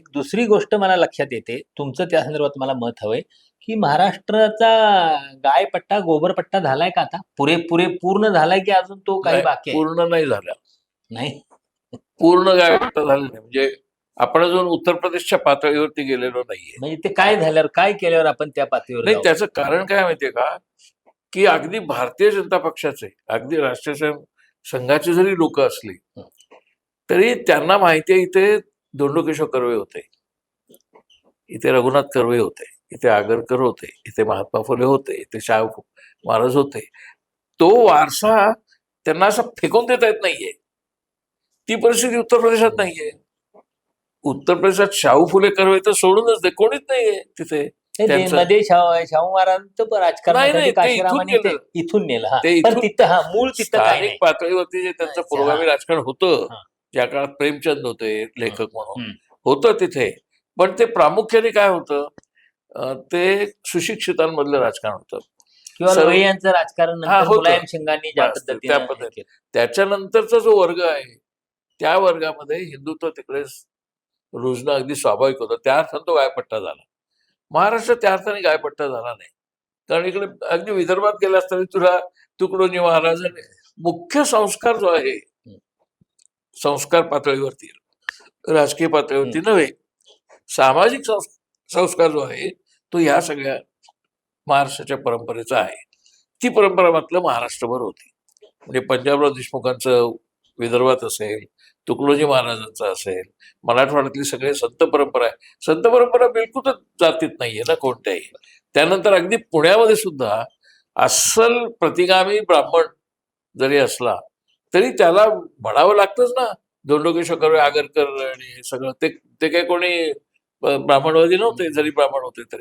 एक दुसरी गोष्ट मला लक्षात येते. तुमचं त्या संदर्भात मला मत हवंय की महाराष्ट्राचा गायपट्टा गोबरपट्टा झालाय का आता? पुरे पुरे पूर्ण झालाय की अजून तो काही बाकी आहे? पूर्ण नाही झाला. नाही? पूर्ण गायपट्टा झालं नाही. म्हणजे आपण अजून उत्तर प्रदेशच्या पातळीवरती गेलेलो नाहीये. म्हणजे ते काय झाल्यावर काय केल्यावर आपण त्या पातळीवर नाही जाऊ? त्याचं कारण काय माहितीये का? की अगदी भारतीय जनता पक्षाचे अगदी राष्ट्रीय स्वयं संघाचे जरी लोक असली तरी त्यांना माहिती आहे इथे दोंडोकेश्वर कर्वे होते. इथे रघुनाथ कर्वे होते इथे आगरकर होते इथे महात्मा फुले होते इथे शाह महाराज होते. तो वारसा त्यांना असं फेकून देता येत नाहीये. ती परिस्थिती उत्तर प्रदेशात नाहीये. उत्तर प्रदेशात शाहू फुले कर्वे तर सोडूनच दे कोणीच नाहीये तिथे. मध्ये शाहू महाराजांचं काशीरामांनी इथून नेलं मूळ स्थानिक पातळीवरती जे त्यांचं पुरोगामी. राजकारण होतं. ज्या काळात प्रेमचंद होते लेखक म्हणून. होतं तिथे. पण ते प्रामुख्याने काय होतं ते सुशिक्षितांमधलं राजकारण होतं. यांचं राजकारण पद्धतीने. त्याच्यानंतरचा जो वर्ग आहे त्या वर्गामध्ये हिंदुत्व तिकडे रुजणं अगदी स्वाभाविक होतं. त्या अर्थानं तो गायपट्टा झाला. महाराष्ट्र त्या अर्थाने गायपट्टा झाला नाही. कारण इकडे अगदी विदर्भात गेलास तरी तुला तुकडोजी महाराजांनी मुख्य संस्कार जो आहे संस्कार पातळीवरती राजकीय पातळीवरती नव्हे. सामाजिक संस- संस्कार जो आहे तो या सगळ्या महाराष्ट्राच्या परंपरेचा आहे. ती परंपरा मात्र महाराष्ट्रभर होती. म्हणजे पंजाबराव देशमुखांचं विदर्भात असेल तुकडोजी महाराजांचं असेल मराठवाड्यातली सगळे संत परंपरा आहे. संत परंपरा बिलकुलच जातीत नाहीये ना कोणत्याही. त्यानंतर अगदी पुण्यामध्ये सुद्धा अस्सल प्रतिगामी ब्राह्मण जरी असला तरी त्याला म्हणावं लागतंच ना. दोंडोकेश्वर आगरकर आणि हे सगळं. ते ते काही कोणी ब्राह्मणवादी नव्हते जरी ब्राह्मण होते तरी.